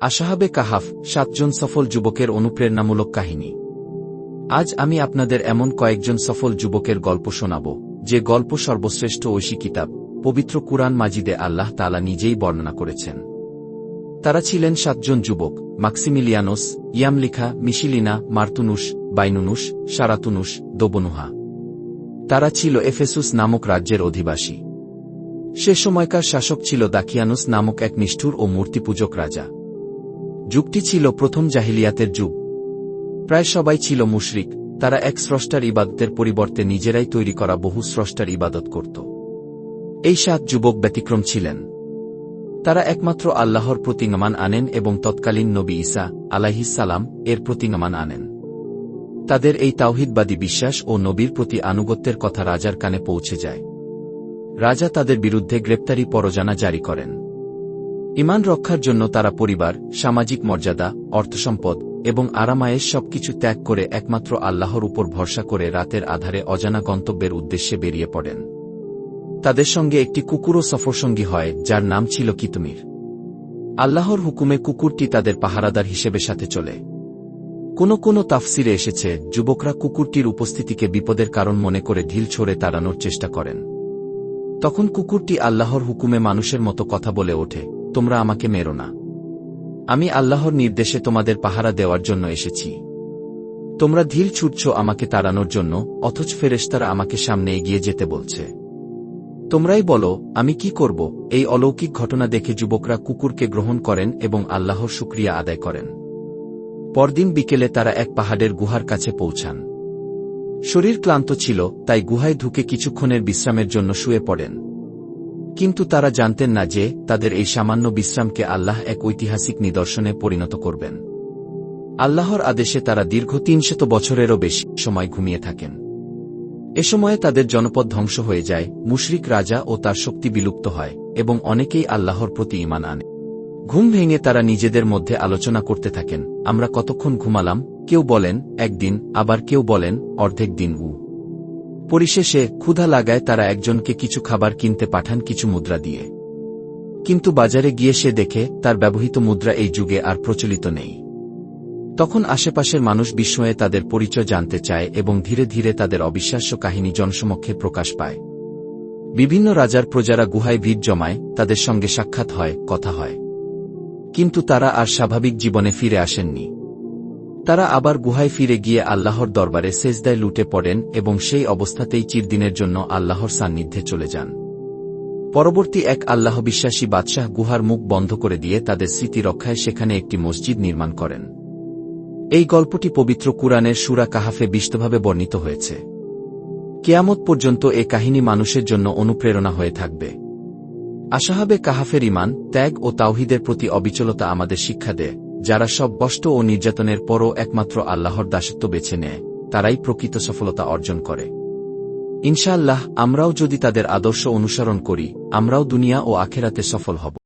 আশাহাবে কাহাফ, সাতজন সফল যুবকের অনুপ্রেরণামূলক কাহিনী। আজ আমি আপনাদের এমন কয়েকজন সফল যুবকের গল্প শোনাব, যে গল্প সর্বশ্রেষ্ঠ ঐশী কিতাব, পবিত্র কুরআন মাজিদে আল্লাহ তালা নিজেই বর্ণনা করেছেন। তারা ছিলেন সাতজন যুবক, মাক্সিমিলিয়ানোস, ইয়ামলিখা, মিশিলিনা মার্তুনুস বাইনুনুস সারাতুনুস দোবনুহা। তারা ছিল এফেসুস নামক রাজ্যের অধিবাসী। সে সময়কার শাসক ছিল দাকিয়ানুস নামক এক নিষ্ঠুর ও মূর্তিপূজক রাজা। যুগটি ছিল প্রথম জাহিলিয়াতের যুগ। প্রায় সবাই ছিল মুশরিক, তারা এক স্রষ্টার ইবাদতের পরিবর্তে নিজেরাই তৈরি করা বহু স্রষ্টার ইবাদত করত। এই সাত যুবক ব্যতিক্রম ছিলেন। তারা একমাত্র আল্লাহর প্রতিঙ্গমান আনেন এবং তৎকালীন নবী ঈসা আলাহিসাল্লাম এর প্রতিঙ্গমান আনেন। তাদের এই তাওহিদবাদী বিশ্বাস ও নবীর প্রতি আনুগত্যের কথা রাজার কানে পৌঁছে যায়। রাজা তাদের বিরুদ্ধে গ্রেপ্তারি পরজানা জারি করেন। ইমান রক্ষার জন্য তারা পরিবার, সামাজিক মর্যাদা, অর্থসম্পদ এবং আরামায়ের সবকিছু ত্যাগ করে একমাত্র আল্লাহর উপর ভরসা করে রাতের আধারে অজানা গন্তব্যের উদ্দেশ্যে বেরিয়ে পড়েন। তাদের সঙ্গে একটি কুকুরও সফরসঙ্গী হয়, যার নাম ছিল কিতুমির। আল্লাহর হুকুমে কুকুরটি তাদের পাহারাদার হিসেবে সাথে চলে। কোনো কোনো তাফসিরে এসেছে, যুবকরা কুকুরটির উপস্থিতিকে বিপদের কারণ মনে করে ঢিল ছড়ে তাড়ানোর চেষ্টা করেন। তখন কুকুরটি আল্লাহর হুকুমে মানুষের মতো কথা বলে ওঠে তোমরা আমাকে মেরো না। আমি আল্লাহর নির্দেশে তোমাদের পাহারা দেওয়ার জন্য এসেছি। তোমরা ঢিল ছুটছ আমাকে তাড়ানোর জন্য, অথচ ফেরেশতারা আমাকে সামনে এগিয়ে যেতে বলছে। তোমরাই বলো, আমি কি করব? এই অলৌকিক ঘটনা দেখে যুবকরা কুকুরকে গ্রহণ করেন এবং আল্লাহর শুক্রিয়া আদায় করেন। পরদিন বিকেলে তারা এক পাহাড়ের গুহার কাছে পৌঁছান। শরীর ক্লান্ত ছিল, তাই গুহায় ঢুকে কিছুক্ষণের বিশ্রামের জন্য শুয়ে পড়েন। কিন্তু তারা জানতেন না যে, তাদের এই সামান্য বিশ্রামকে আল্লাহ এক ঐতিহাসিক নিদর্শনে পরিণত করবেন। আল্লাহর আদেশে তারা দীর্ঘ তিনশত বছরেরও বেশি সময় ঘুমিয়ে থাকেন। এ সময়ে তাদের জনপদ ধ্বংস হয়ে যায়, মুশরিক রাজা ও তার শক্তি বিলুপ্ত হয়, এবং অনেকেই আল্লাহর প্রতি ইমান আনে। ঘুম ভেঙে তারা নিজেদের মধ্যে আলোচনা করতে থাকেন, আমরা কতক্ষণ ঘুমালাম? কেউ বলেন, একদিন। আবার কেউ বলেন, অর্ধেক দিন। উ পরিশেষে ক্ষুধা লাগায় তারা একজনকে কিছু খাবার কিনতে পাঠান কিছু মুদ্রা দিয়ে। কিন্তু বাজারে গিয়ে সে দেখে, তার ব্যবহৃত মুদ্রা এই যুগে আর প্রচলিত নেই। তখন আশেপাশের মানুষ বিস্ময়ে তাদের পরিচয় জানতে চায় এবং ধীরে ধীরে তাদের অবিশ্বাস্য কাহিনী জনসমক্ষে প্রকাশ পায়। বিভিন্ন রাজার প্রজারা গুহায় ভিড় জমায়, তাদের সঙ্গে সাক্ষাৎ হয়, কথা হয়। কিন্তু তারা আর স্বাভাবিক জীবনে ফিরে আসেননি। তারা আবার গুহায় ফিরে গিয়ে আল্লাহর দরবারে সেজদায় লুটে পড়েন এবং সেই অবস্থাতেই চিরদিনের জন্য আল্লাহর সান্নিধ্যে চলে যান। পরবর্তী এক আল্লাহ বিশ্বাসী বাদশাহ গুহার মুখ বন্ধ করে দিয়ে তাদের স্মৃতি রক্ষায় সেখানে একটি মসজিদ নির্মাণ করেন। এই গল্পটি পবিত্র কুরআনের সুরা কাহাফে বিস্তভাবে বর্ণিত হয়েছে। কেয়ামত পর্যন্ত এ কাহিনী মানুষের জন্য অনুপ্রেরণা হয়ে থাকবে। আশাহাবে কাহাফের ইমান ত্যাগ ও তাওহিদের প্রতি অবিচলতা আমাদের শিক্ষা দেয়। যারা সব কষ্ট ও নির্যাতনের পরও একমাত্র আল্লাহর দাসত্ব বেছে নেয়, তারাই প্রকৃত সফলতা অর্জন করে। ইনশাআল্লাহ, আমরাও যদি তাদের আদর্শ অনুসরণ করি, আমরাও দুনিয়া ও আখেরাতে সফল হব।